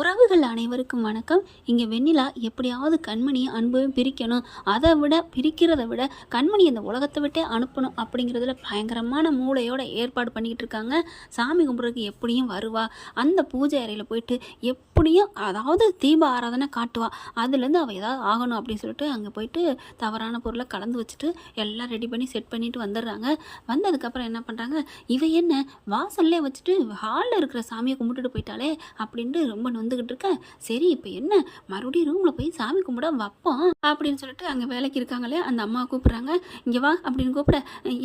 உறவுகள் அனைவருக்கும் வணக்கம். இங்கே வெண்ணிலா எப்படியாவது கண்மணியை அன்பையும் பிரிக்கணும். அதை விட பிரிக்கிறத விட கண்மணி இந்த உலகத்தை விட்டே அனுப்பணும் அப்படிங்கிறதுல பயங்கரமான மூளையோட ஏற்பாடு பண்ணிக்கிட்டு இருக்காங்க. சாமி கும்பிட்றதுக்கு எப்படியும் வருவா. அந்த பூஜை அறையில் போயிட்டு எப்படியும் அதாவது தீப ஆராதனை காட்டுவா. அதுலேருந்து அவள் ஏதாவது ஆகணும் அப்படின்னு சொல்லிட்டு அங்கே போயிட்டு தவறான பொருளை கலந்து வச்சுட்டு எல்லாம் ரெடி பண்ணி செட் பண்ணிட்டு வந்துடுறாங்க. வந்ததுக்கப்புறம் என்ன பண்ணுறாங்க இவ என்ன வாசல்லே வச்சுட்டு ஹாலில் இருக்கிற சாமியை கும்பிட்டுட்டு போயிட்டாலே அப்படின்ட்டு ரொம்ப வந்துக்கிட்டு இருக்கேன் சரி இப்போ என்ன? மறுபடியும் ரூமில் போய் சாமி கும்பிட வைப்போம் அப்படின்னு சொல்லிட்டு அங்கே வேலைக்கு இருக்காங்களே அந்த அம்மா கூப்பிட்றாங்க. இங்கே வா அப்படின்னு கூப்பிட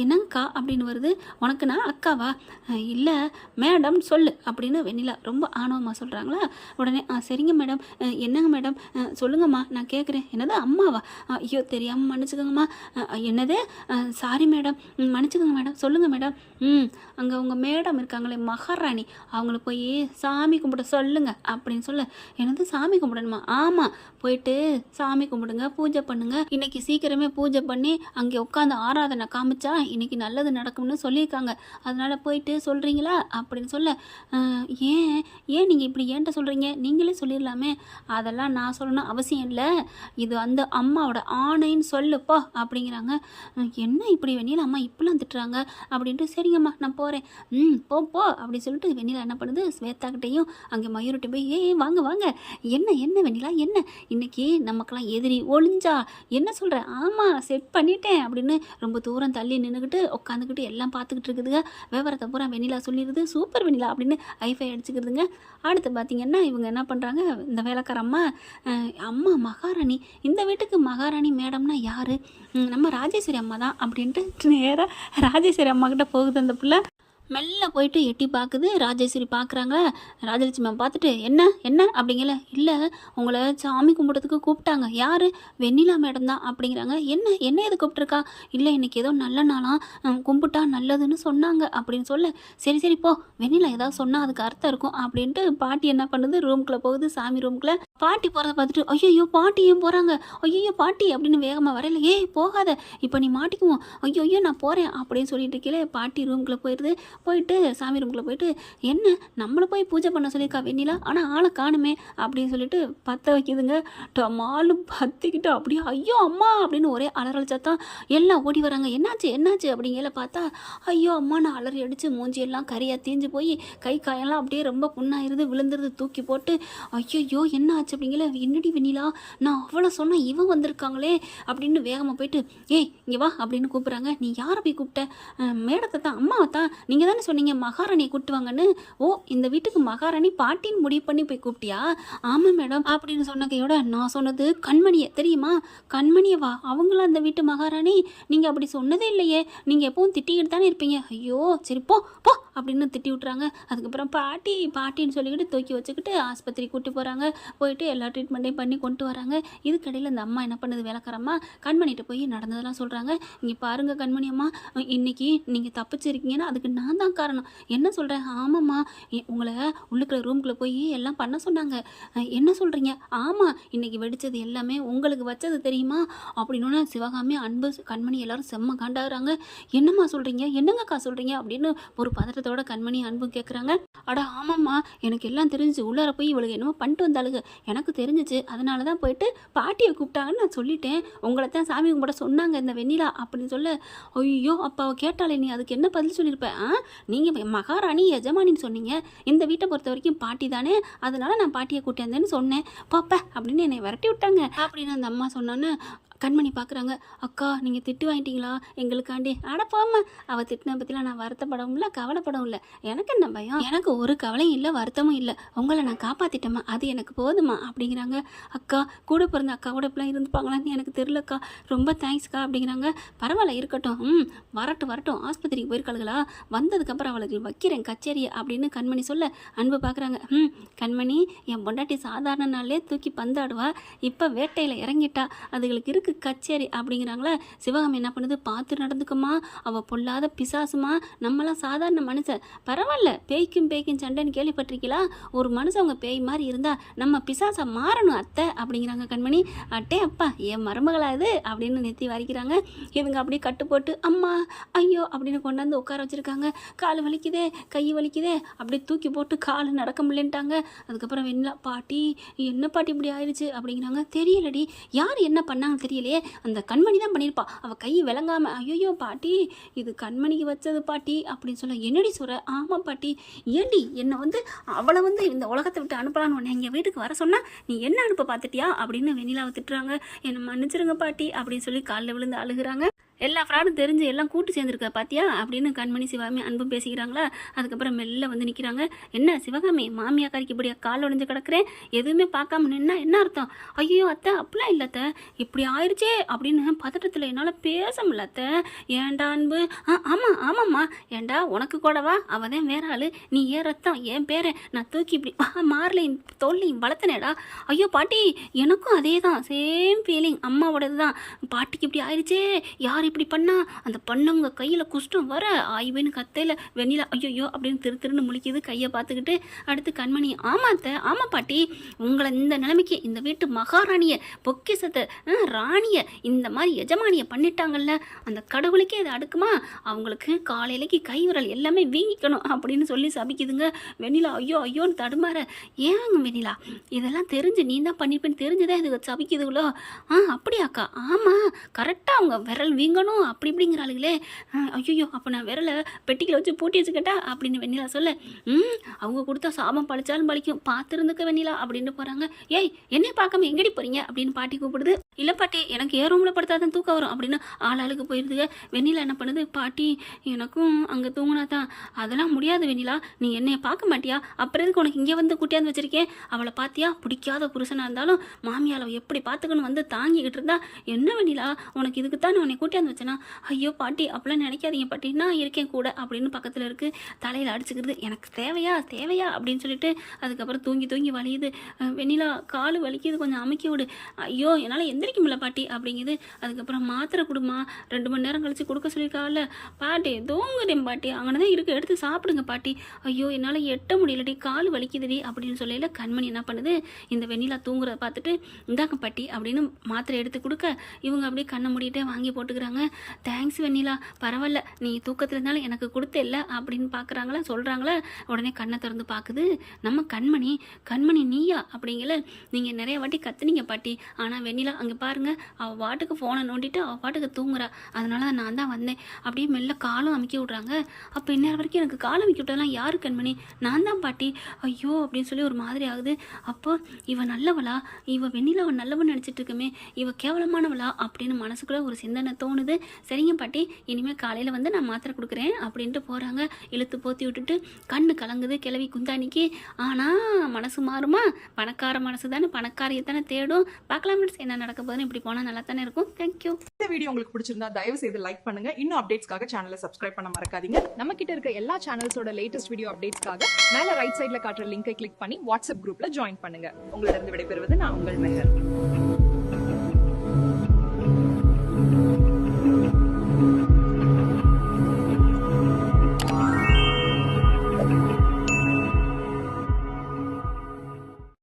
என்னங்கக்கா? அப்படின்னு வருது. உனக்கு நான் அக்காவா? இல்லை. மேடம் சொல்லு. அப்படின்னு வெண்ணிலா ரொம்ப ஆணவமாக சொல்கிறாங்களா உடனே ஆ சரிங்க மேடம். என்னங்க மேடம்? சொல்லுங்கம்மா நான் கேட்குறேன் என்னது அம்மாவா? ஐயோ தெரியாமல் மன்னிச்சுக்கோங்கம்மா. என்னது? Sorry madam. மன்னிச்சுக்கோங்க மேடம். சொல்லுங்கள் மேடம். ம் அங்கே உங்கள் மேடம் இருக்காங்களே மகாராணி. அவங்கள போய் சாமி கும்பிட சொல்லுங்கள் அப்படி அப்படின்னு சொல்ல எனது சாமி கும்பிடணுமா? ஆமாம் போயிட்டு சாமி கும்பிடுங்க பூஜை பண்ணுங்க. இன்னைக்கு சீக்கிரமே பூஜை பண்ணி அங்கே உட்காந்து ஆராதனை காமிச்சா இன்னைக்கு நல்லது நடக்கும்னு சொல்லியிருக்காங்க. அதனால போயிட்டு சொல்கிறீங்களா அப்படின்னு சொல்ல ஏன்? ஏன் நீங்கள் இப்படி ஏன்ட்ட சொல்கிறீங்க நீங்களே சொல்லிடலாமே. அதெல்லாம் நான் சொல்லணும் அவசியம் இல்லை. இது அந்த அம்மாவோட ஆணைன்னு சொல்லுப்பா அப்படிங்கிறாங்க. என்ன இப்படி வெண்ணிலா அம்மா இப்படிலாம் திட்டுறாங்க? அப்படின்ட்டு சரிங்கம்மா நான் போகிறேன் ம் போ போ அப்படி சொல்லிட்டு வெண்ணிலா என்ன பண்ணுது ஸ்வேதாக்கிட்டையும் அங்கே மயூர்கிட்ட போய் ஏ வாங்க வாங்க. என்ன என்ன வெண்ணிலா என்ன? இன்றைக்கி நமக்கெல்லாம் எதிரி ஒளிஞ்சா என்ன சொல்கிற ஆமாம் செட் பண்ணிட்டேன் அப்படின்னு ரொம்ப தூரம் தள்ளி நின்றுக்கிட்டு உட்காந்துக்கிட்டு எல்லாம் பார்த்துக்கிட்டு இருக்குதுங்க. விவரத்தை பூரா வெண்ணிலா சொல்லிடுது. சூப்பர் வெண்ணிலா அப்படின்னு ஐஃபை அடிச்சுக்கிறதுங்க. அடுத்து பார்த்தீங்கன்னா இவங்க என்ன பண்ணுறாங்க இந்த வேலைக்கார அம்மா அம்மா மகாராணி. இந்த வீட்டுக்கு மகாராணி மேடம்னா யார்? நம்ம ராஜேஸ்வரி அம்மா தான் அப்படின்ட்டு நேராக ராஜேஸ்வரி அம்மா கிட்ட போகுது அந்த பிள்ளை. மெல்ல போயிட்டு எட்டி பார்க்குது. ராஜேஸ்வரி பார்க்குறாங்க ராஜலட்சுமி மேம் பார்த்துட்டு என்ன என்ன? அப்படிங்கல. இல்லை உங்களை சாமி கும்பிட்றதுக்கு கூப்பிட்டாங்க. யார்? வெண்ணிலா மேடம் தான். அப்படிங்கிறாங்க. என்ன என்ன எது கூப்பிட்ருக்கா இல்லை இன்னைக்கு ஏதோ நல்ல நாளாக கும்பிட்டா நல்லதுன்னு சொன்னாங்க. அப்படின்னு சொல்ல சரி சரி போ. வெண்ணிலா ஏதாவது சொன்னால் அதுக்கு அர்த்தம் இருக்கும். அப்படின்ட்டு பாட்டி என்ன பண்ணுது? ரூம்குள்ளே போகுது. சாமி ரூம்குள்ளே பாட்டி போகிறத பார்த்துட்டு ஐயோ பாட்டி ஏன் போகிறாங்க ஐயோ பாட்டி அப்படின்னு வேகமாக வரையில ஏய் போகாத. இப்போ நீ மாட்டிக்குவோம். ஐயோ ஐயோ நான் போகிறேன் அப்படின்னு சொல்லிட்டு இருக்கீங்களே பாட்டி ரூம்குள்ளே போயிடுது போயிட்டு சாமி ரூம்குள்ளே போயிட்டு என்ன? நம்மளை போய் பூஜை பண்ண சொல்லியிருக்கா வெண்ணிலா? ஆனால் ஆளை காணுமே அப்படின்னு சொல்லிட்டு பற்ற வைக்கிதுங்க. டமாலு பற்றிக்கிட்டு அப்படியே ஐயோ அம்மா! அப்படின்னு ஒரே அலறல் சத்தம் எல்லாம் ஓடி வராங்க. என்னாச்சு? என்னாச்சு? அப்படிங்கல பார்த்தா ஐயோ அம்மா! நான் அலறி அடித்து மூஞ்சி எல்லாம் கரியாக தீஞ்சு போய் கை காயெல்லாம் அப்படியே ரொம்ப புண்ணாயிருது விழுந்துருது தூக்கி போட்டு ஐயோ என்ன ஆச்சு அப்படிங்கல என்னடி வெண்ணிலா? நான் அவ்வளோ சொன்னால் இவன் வந்திருக்காங்களே அப்படின்னு வேகமாக போயிட்டு ஏய் இங்கே வா அப்படின்னு கூப்பிட்றாங்க. நீ யாரை போய் கூப்பிட்ட? மேடத்தை தான் அம்மாவை தான். நீங்கள் தானே சொன்னீங்க? கூப்பிட்டு கூப்பிட்டுவாங்கன்னு ஓ இந்த வீட்டுக்கு மகாராணி பாட்டின்னு முடிவு பண்ணி போய் கூப்பிட்டியா? ஆமாம் மேடம். அப்படின்னு சொன்னக்கையோட நான் சொன்னது கண்மணியை. தெரியுமா? கண்மணியை வா. அந்த வீட்டு மகாராணி. நீங்கள் அப்படி சொன்னதே இல்லையே. நீங்கள் எப்பவும் திட்டிக்கிட்டு தானே இருப்பீங்க. ஐயோ சரி போ போ. அப்படின்னு திட்டி விட்றாங்க அதுக்கப்புறம் பாட்டி பாட்டின்னு சொல்லிக்கிட்டு தூக்கி வச்சுக்கிட்டு ஆஸ்பத்திரி கூட்டி போகிறாங்க போயிட்டு எல்லா ட்ரீட்மெண்ட்டையும் பண்ணி கொண்டு வராங்க. இதுக்கடையில் இந்த அம்மா என்ன பண்ணுது? வேலைக்காரம்மா கண்மணிகிட்ட போய் நடந்ததெல்லாம் சொல்கிறாங்க இங்கே பாருங்க கண்மணி அம்மா இன்றைக்கி நீங்கள் தப்பிச்சிருக்கீங்கன்னா அதுக்கு நான் தான் காரணம். என்ன சொல்கிறேன் ஆமாம்மா. உங்களை உள்ளுக்குள்ள ரூம்குள்ளே போய் எல்லாம் பண்ண சொன்னாங்க. என்ன சொல்கிறீங்க ஆமாம் இன்றைக்கி வெடித்தது எல்லாமே உங்களுக்கு வச்சது தெரியுமா? அப்படின்னு சிவகாமி அன்பு கண்மணி எல்லாரும் செம்ம காண்டாகிறாங்க. என்னம்மா சொல்கிறீங்க என்னங்கக்கா சொல்கிறீங்க அப்படின்னு ஒரு ஆத்திரத்தோட கண்மணி அன்பு கேட்குறாங்க அட ஆமாம்மா. எனக்கு எல்லாம் தெரிஞ்சு உள்ளார போய் இவளுக்கு என்னமோ பண்ணிட்டு வந்தாளுங்க எனக்கு தெரிஞ்சிச்சு. அதனால தான் போயிட்டு பாட்டியை கூப்பிட்டாங்கன்னு நான் சொல்லிட்டேன். உங்களை தான் சாமி கும்பிட சொன்னாங்க இந்த வெண்ணிலா அப்படின்னு சொல்ல ஐயோ அப்போ அவ கேட்டாளே நீ அதுக்கு என்ன பதில் சொல்லியிருப்ப ஆ? நீங்கள் மகாராணி எஜமானின்னு சொன்னீங்க. இந்த வீட்டை பொறுத்த வரைக்கும் பாட்டி தானே. அதனால நான் பாட்டியை கூட்டியாந்தேன்னு சொன்னேன். பாப்பா அப்படின்னு என்னை விரட்டி விட்டாங்க. அப்படின்னு அந்த அம்மா சொன்னோன்னு கண்மணி பார்க்குறாங்க அக்கா நீங்கள் திட்டு வாங்கிட்டீங்களா? எங்களுக்காண்டி. அட போம்மா. அவள் திட்டின பற்றிலாம் நான் வருத்தப்படவும் இல்லை கவலைப்படவும் இல்லை எனக்கு என்ன பயம்? எனக்கு ஒரு கவலையும் இல்லை வருத்தமும் இல்லை. உங்களை நான் காப்பாற்றிட்டேம்மா அது எனக்கு போதுமா அப்படிங்கிறாங்க. அக்கா கூட பிறந்த அக்கா கூட இப்படிலாம் இருந்துப்பாங்களான்னு எனக்கு தெரிலக்கா ரொம்ப தேங்க்ஸ்க்கா அப்படிங்கிறாங்க. பரவாயில்ல இருக்கட்டும். ம் வரட்டும் வரட்டும். ஆஸ்பத்திரிக்கு போயிருக்காளுகளா? வந்ததுக்கப்புறம் அவளுக்கு வைக்கிறேன் கச்சேரியை அப்படின்னு கண்மணி சொல்ல அன்பு பார்க்குறாங்க ம் கண்மணி என் பொண்டாட்டி சாதாரண நாளே தூக்கி பந்தாடுவா. இப்போ வேட்டையில் இறங்கிட்டா. அதுகளுக்கு இருக்குது எதுக்கு கச்சேரி அப்படிங்கிறாங்களா சிவகாமி என்ன பண்ணுது? பார்த்து நடந்துக்குமா? அவள் பொல்லாத பிசாசுமா? நம்மளாம் சாதாரண மனுஷன். பரவாயில்ல பேய்க்கும் பேய்க்கும் சண்டைன்னு கேள்விப்பட்டிருக்கீங்களா ஒரு மனுஷன் அவங்க பேய் மாதிரி இருந்தால் நம்ம பிசாசை மாறணும் அத்தை அப்படிங்கிறாங்க கண்மணி. அட்டே அப்பா என் மருமகளா இது அப்படின்னு நெத்தி வரைக்கிறாங்க. இவங்க அப்படியே கட்டு போட்டு அம்மா ஐயோ அப்படின்னு கொண்டாந்து உட்கார வச்சிருக்காங்க. கால் வலிக்குதே கை வலிக்குதே அப்படியே தூக்கி போட்டு கால் நடக்க முடியலன்ட்டாங்க. அதுக்கப்புறம் என்ன பாட்டி என்ன பாட்டி இப்படி ஆயிடுச்சு அப்படிங்கிறாங்க. தெரியலடி யார் என்ன பண்ணாங்க தெரியலையே அந்த கண்மணி தான் பண்ணியிருப்பா. அவள் கை விளங்காம ஐயோ பாட்டி இது கண்மணிக்கு வச்சது பாட்டி அப்படின்னு சொல்ல என்னடி சொல்ற? ஆமாம் பாட்டி. ஏண்டி என்னை வந்து அவளை வந்து இந்த உலகத்தை விட்டு அனுப்பலான்னு உன்னை எங்கள் வீட்டுக்கு வர சொன்னால் நீ என்ன அனுப்ப பார்த்துட்டியா? அப்படின்னு வெண்ணிலாவை திட்டுறாங்க. என்னை மன்னிச்சிருங்க பாட்டி அப்படின்னு சொல்லி காலில் விழுந்து அழுகுறாங்க. எல்லா ஃப்ராடும் தெரிஞ்சு எல்லாம் கூட்டு சேர்ந்துருக்க பாத்தியா? அப்படின்னு கண்மணி சிவகாமி அன்பும் பேசிக்கிறாங்களா? அதுக்கப்புறம் மெல்ல வந்து நிற்கிறாங்க என்ன சிவகாமி மாமியாக்காரிக்கு இப்படியா கால் உடஞ்சு கிடக்குறேன்? எதுவுமே பார்க்காம நின்னா என்ன அர்த்தம்? ஐயோ அத்தை அப்படிலாம் இல்லை அத்தை. இப்படி ஆயிடுச்சே அப்படின்னு பதட்டத்தில் என்னால் பேச முடியல அத்தை. ஏன்டா அன்பு? ஆ ஆமாம் ஆமாம்மா. ஏன்டா உனக்கு கூடவா? அவள் தான் வேற ஆளு. நீ ஏன் ரத்தம்? என் பேரை? நான் தூக்கி இப்படி ஆ, தோல்லையும் வளர்த்தனேடா. ஐயோ பாட்டி எனக்கும் அதே தான் சேம் ஃபீலிங் அம்மாவோடது தான் பாட்டிக்கு இப்படி ஆயிடுச்சே யார் இப்படி பண்ணா அந்த பண்ணவங்க கையில் குஷ்டம் வர ஆய்வுன்னு கத்தையில் வெண்ணிலா ஐயோ அப்படின்னு திரு திருன்னு முழிக்குது கையை பார்த்துக்கிட்டு. அடுத்து கண்மணி ஆமாத்த ஆமா பாட்டி உங்களை இந்த நிலைமைக்கு இந்த வீட்டு மகாராணியை பொக்கிசத்தை ஆ, ராணியை இந்த மாதிரி எஜமானியை பண்ணிட்டாங்கல்ல அந்த கடவுளுக்கே இதை அடுக்குமா? அவங்களுக்கு காலையிலைக்கு கை விரல் எல்லாமே வீங்கிக்கணும் அப்படின்னு சொல்லி சபிக்குதுங்க வெண்ணிலா. ஐயோ ஐயோன்னு தடுமாற. ஏங்க வெண்ணிலா இதெல்லாம் தெரிஞ்சு நீ தான் பண்ணிப்பேன்னு தெரிஞ்சுதான் இது சபிக்குதுங்களோ ஆ அப்படியாக்கா ஆமாம் கரெக்டாக அவங்க விரல் வீங்க வீங்கணும் அப்படி இப்படிங்கிறாளுங்களே ஐயோ அப்போ நான் விரலை பெட்டிக்கில் வச்சு பூட்டி வச்சுக்கிட்டா? அப்படின்னு வெண்ணிலா சொல்ல ம் அவங்க கொடுத்தா சாபம் பழிச்சாலும் பழிக்கும் பார்த்துருந்துக்க வெண்ணிலா அப்படின்னு போகிறாங்க ஏய் என்னை பார்க்காம எங்கடி போகிறீங்க அப்படின்னு பாட்டி கூப்பிடுது. இல்லை பாட்டி எனக்கு ஏ ரூமில் படுத்தாதான் தூக்கம் வரும். அப்படின்னு ஆள் ஆளுக்கு போயிருதுங்க. வெண்ணிலா என்ன பண்ணுது பாட்டி எனக்கும் அங்கே தூங்கினா தான் அதெல்லாம் முடியாது வெண்ணிலா நீ என்னைய பார்க்க மாட்டியா? அப்புறம் எதுக்கு உனக்கு இங்கே வந்து கூட்டியாந்து வச்சிருக்கேன்? அவளை பார்த்தியா? பிடிக்காத புருஷனாக இருந்தாலும் மாமியாரை எப்படி பார்த்துக்கணும் வந்து தாங்கிக்கிட்டு இருந்தா? என்ன வெண்ணிலா உனக்கு இதுக்கு தான் நான் உன்னை கூட்டியாந்து வச்சேனா? ஐயோ பாட்டி அப்படிலாம் நினைக்காதீங்க பாட்டி நான் இருக்கேன் கூட. அப்படின்னு பக்கத்தில் இருக்குது தலையில் அடிச்சுக்கிறது எனக்கு தேவையா தேவையா? அப்படின்னு சொல்லிட்டு அதுக்கப்புறம் தூங்கி தூங்கி வலியுது. வெண்ணிலா கால் வலிக்குது கொஞ்சம் அமுக்கி விடு. ஐயோ என்னால் எந்த எந்திரிக்கும்ல பாட்டி அப்படிங்குது. அதுக்கப்புறம் மாத்திரை கொடுமா. ரெண்டு மணி நேரம் கழித்து கொடுக்க சொல்லியிருக்கால பாட்டி தூங்குறேன் பாட்டி. அங்கே தான் இருக்குது எடுத்து சாப்பிடுங்க பாட்டி. ஐயோ என்னால் எட்ட முடியலடி. கால் வலிக்குதுடி அப்படின்னு சொல்லையில் கண்மணி என்ன பண்ணுது? இந்த வெண்ணிலா தூங்குறத பார்த்துட்டு இந்தாங்க பாட்டி அப்படின்னு மாத்திரை எடுத்து கொடுக்க இவங்க அப்படியே கண்ணை மூடிட்டே வாங்கி போட்டுக்கிறாங்க. தேங்க்ஸ் வெண்ணிலா. பரவாயில்ல. நீ தூக்கத்தில் இருந்தாலும் எனக்கு கொடுத்தல்ல அப்படின்னு பார்க்குறாங்களா சொல்கிறாங்களா உடனே கண்ணை திறந்து பார்க்குது நம்ம கண்மணி கண்மணி நீயா? அப்படிங்கல. நீங்கள் நிறைய வாட்டி கத்துனீங்க பாட்டி. ஆனால் வெண்ணிலா அங்கே பாருங்கள் அவள் பாட்டுக்கு ஃபோனை நோண்டிட்டு அவள் பாட்டுக்கு தூங்குறா. அதனால நான் தான் வந்தேன். அப்படியே மெல்ல காலும் அமுக்கி விட்றாங்க. அப்போ இந்நேரம் வரைக்கும் எனக்கு காலம் அமைக்க விட்டதெல்லாம் யார் கண்மணி? நான் தான் பாட்டி. ஐயோ அப்படின்னு சொல்லி ஒரு மாதிரி ஆகுது. அப்போ இவ நல்லவளா? இவ வெண்ணிலாவை நல்லவன் நினச்சிட்டு இருக்குமே. இவ கேவலமானவளா? அப்படின்னு மனசுக்குள்ளே ஒரு சிந்தனை தோணுது. சரிங்க பாட்டி இனிமேல் காலையில் வந்து நான் மாத்திரை கொடுக்குறேன் அப்படின்ட்டு போகிறாங்க இழுத்து போத்தி விட்டுட்டு கண்ணு கலங்குது கிளவி குந்தானிக்கு ஆனால் மனசு மாறுமா? பணக்கார மனசு தானே? பணக்காரியத்தானே தேடும். பார்க்கலாம் என்ன என்ன இருக்க போகுதுன்னு இப்படி போனால் நல்லா தானே இருக்கும் தேங்க்யூ இந்த வீடியோ உங்களுக்கு பிடிச்சிருந்தா தயவு செய்து லைக் பண்ணுங்க. இன்னும் அப்டேட்ஸ்க்காக சேனலை சப்ஸ்கிரைப் பண்ண மறக்காதீங்க. நம்ம கிட்ட இருக்க எல்லா சேனல்ஸோட லேட்டஸ்ட் வீடியோ அப்டேட்ஸ்க்காக மேல ரைட் சைடுல காட்டுற லிங்கை கிளிக் பண்ணி வாட்ஸ்அப் குரூப்ல ஜாயின் பண்ணுங்க. உங்களிடம் விடைபெறுவது நான் உங்கள் மெஹர்.